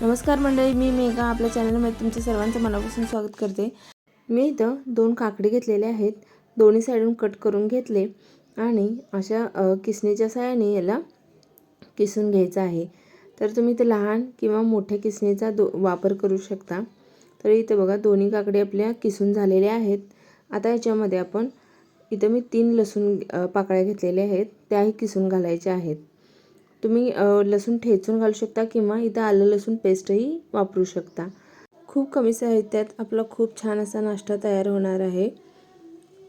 नमस्कार मंडळी मी मेघा आपल्या चॅनलमध्ये तुमच्या सर्वांचं मनापासून स्वागत करते. मी इथं दोन काकडी घेतलेले आहेत. दोन्ही साईडून कट करून घेतले आणि अशा किसणीच्या सहाय्याने याला किसून घ्यायचं आहे. तर तुम्ही इथं लहान किंवा मोठ्या किसणीचा दो वापर करू शकता. तर इथं बघा दोन्ही काकडी आपल्या किसून झालेल्या आहेत. आता याच्यामध्ये आपण इथं मी तीन लसूण पाकळ्या घेतलेल्या आहेत. त्याही किसून घालायच्या आहेत. तुम्ही लसूण ठेचून घालू शकता किंवा इथं आलं लसूण पेस्टही वापरू शकता. खूप कमी साहित्यात आपला खूप छान असा नाश्ता तयार होणार आहे.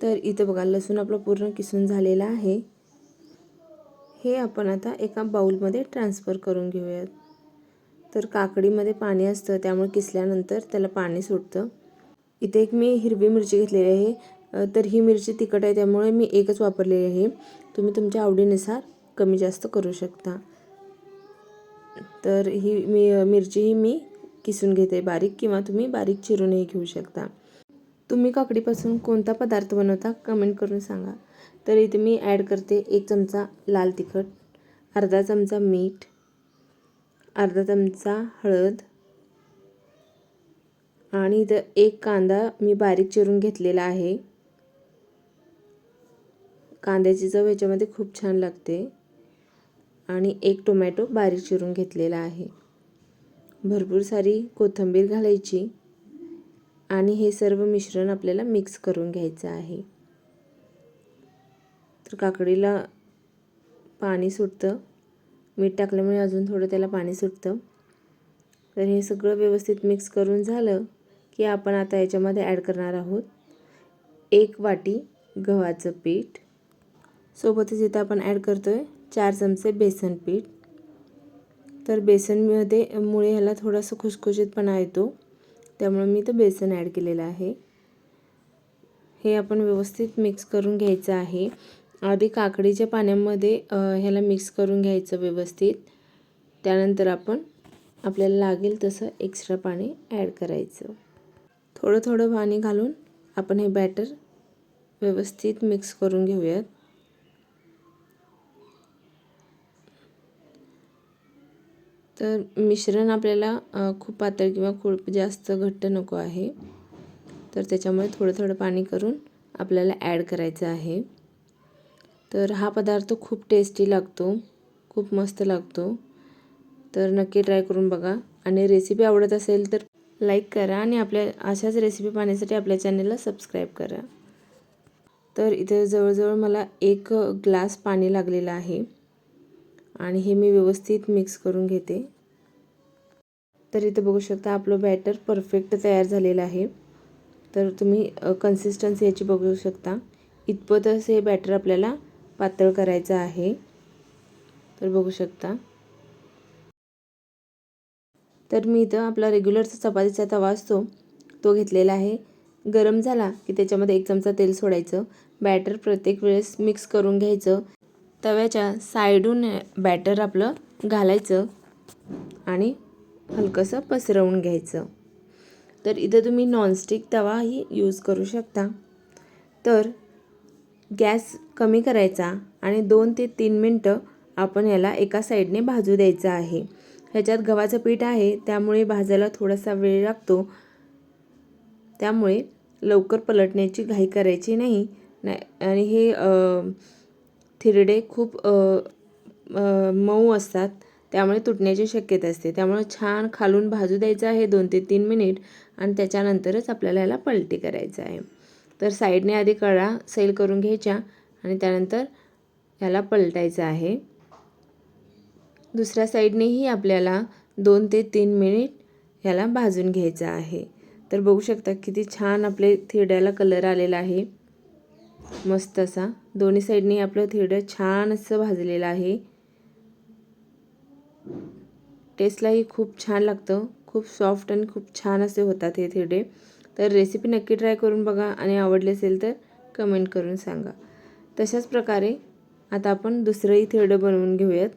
तर इथं बघा लसूण आपलं पूर्ण किसून झालेला आहे. हे आपण आता एका बाऊलमध्ये ट्रान्सफर करून घेऊयात. तर काकडीमध्ये पाणी असतं त्यामुळे किसल्यानंतर त्याला पाणी सुटतं. इथे एक मी हिरवी मिरची घेतलेली आहे. तर ही मिरची तिखट आहे त्यामुळे मी एकच वापरलेली आहे. तुम्ही तुमच्या आवडीनुसार कमी जास्त करू शकता. तर ही मी मिरची ही मी किसून घेते. बारीक किंवा तुम्ही बारीक चिरूनही घेऊ शकता. तुम्ही काकडीपासून कोणता पदार्थ बनवता कमेंट करून सांगा. तर इथे मी ॲड करते एक चमचा लाल तिखट अर्धा चमचा मीठ अर्धा चमचा हळद आणि इथं एक कांदा मी बारीक चिरून घेतलेला आहे. कांद्याची चव याच्यामध्ये खूप छान लागते. आणि एक टोमॅटो बारीक चिरून घेतलेला आहे. भरपूर सारी कोथिंबीर घालायची आणि हे सर्व मिश्रण आपल्याला मिक्स करून घ्यायचं आहे. तर काकडीला पाणी सुटतं. मीठ टाकल्यामुळे अजून थोडं त्याला पाणी सुटतं. तर हे सगळं व्यवस्थित मिक्स करून झालं की आपण आता याच्यामध्ये ॲड करणार आहोत एक वाटी गव्हाचं पीठ. सोबतच इथं आपण ॲड करतो आहे चार चमचे बेसन पीठ. तर बेसनमध्ये मुळे ह्याला थोडासा खुसखुशीतपणा येतो. त्यामुळे मी इथं बेसन ॲड केलेलं आहे. हे आपण व्यवस्थित मिक्स करून घ्यायचं आहे. आधी काकडीच्या पाण्यामध्ये ह्याला मिक्स करून घ्यायचं व्यवस्थित. त्यानंतर आपण आपल्याला लागेल तसं एक्स्ट्रा पाणी ॲड करायचं. थोडं थोडं पाणी घालून आपण हे बॅटर व्यवस्थित मिक्स करून घेऊयात. तर मिश्रण आपल्याला खूप पातळ किंवा खूप जास्त घट्ट नको आहे. तर त्याच्यामुळे थोडं थोडं पाणी करून आपल्याला ॲड करायचं आहे. तर हा पदार्थ खूप टेस्टी लागतो खूप मस्त लागतो. तर नक्की ट्राय करून बघा. आणि रेसिपी आवडत असेल तर लाईक करा आणि आपल्या अशाच रेसिपी पाहण्यासाठी आपल्या चॅनलला सबस्क्राईब करा. तर इथे जवळजवळ मला एक ग्लास पाणी लागलेलं आहे. आणि हे मी व्यवस्थित मिक्स करून घेते. तर इथं बघू शकता आपलं बॅटर परफेक्ट तयार झालेलं आहे. तर तुम्ही कन्सिस्टन्सी याची बघू शकता. इतपतच हे बॅटर आपल्याला पातळ करायचं आहे. तर बघू शकता. तर मी इथं आपला रेग्युलरचा चपातीचा तवा असतो तो घेतलेला आहे. गरम झाला की त्याच्यामध्ये एक चमचा तेल सोडायचं. बॅटर प्रत्येक वेळेस मिक्स करून घ्यायचं. तव्याच्या साईडून बॅटर आपलं घालायचं आणि हलकंसं पसरवून घ्यायचं. तर इथं तुम्ही नॉनस्टिक तवाही यूज करू शकता. तर गॅस कमी करायचा आणि दोन ते तीन मिनटं आपण याला एका साईडने भाजू द्यायचं आहे. ह्याच्यात गव्हाचं पीठ आहे त्यामुळे भाजायला थोडासा वेळ लागतो. त्यामुळे लवकर पलटण्याची घाई करायची नाही. आणि हे थिरडे खूप मऊ असतात. त्यामुळे तुटण्याची शक्यता असते. त्यामुळे छान खालून भाजू द्यायचं आहे दोन ते तीन मिनिट आणि त्याच्यानंतरच आपल्याला याला पलटी करायचं आहे. तर साईडने आधी कळा सैल करून घ्यायच्या आणि त्यानंतर याला पलटायचं आहे. दुसऱ्या साईडनेही आपल्याला दोन ते तीन मिनिट ह्याला भाजून घ्यायचं आहे. तर बघू शकता किती छान आपले थिरड्याला कलर आलेला आहे. मस्त असा. दोन्ही साईडने आपलं थिरडं छान असं भाजलेलं आहे. टेस्टलाही खूप छान लागतं. खूप सॉफ्ट आणि खूप छान असे होतात हे थिरडे तर रेसिपी नक्की ट्राय करून बघा आणि आवडले असेल तर कमेंट करून सांगा. तशाच प्रकारे आता आपण दुसरंही थिरडं बनवून घेऊयात.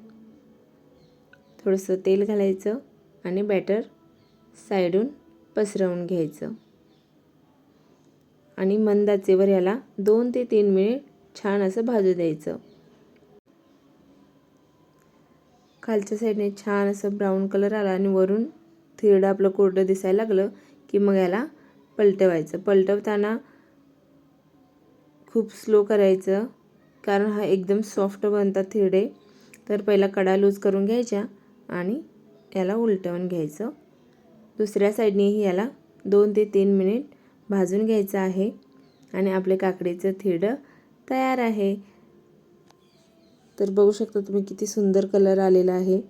थोडंसं तेल घालायचं आणि बॅटर साईडून पसरवून घ्यायचं. आणि मंद आचेवर याला दोन ते तीन मिनिट छान असं भाजू द्यायचं. खालच्या साईडने छान असं ब्राऊन कलर आला आणि वरून थिरडं आपलं कोरडं दिसायला लागलं की मग याला पलटवायचं. पलटवताना खूप स्लो करायचं कारण हा एकदम सॉफ्ट बनतात थिरडे. तर पहिला कडा लूज करून घ्यायच्या आणि याला उलटवून घ्यायचं. दुसऱ्या साईडनेही याला दोन ते तीन मिनिट भाजून घ्यायचं आहे आणि आपले काकडीचं थिडं तयार आहे. तर बघू शकता तुम्ही किती सुंदर कलर आलेला आहे.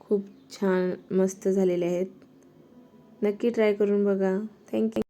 खूप छान मस्त झालेले आहेत. नक्की ट्राय करून बघा. थँक्यू